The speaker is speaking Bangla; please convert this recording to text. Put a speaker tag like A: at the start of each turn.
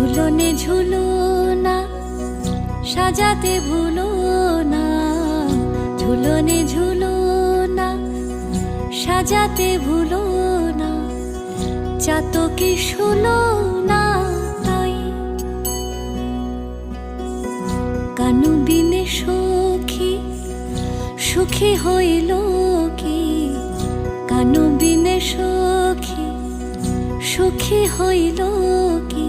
A: ঝুলনে ঝুলো না, সাজাতে ভুলো না। ঝুলনে ঝুলো না, সাজাতে ভুলো না। চাতকে শুলো না তাই। কানু বিনে সখী, সুখী হইল কি? কানু বিনে সখী, সুখী হইল কি?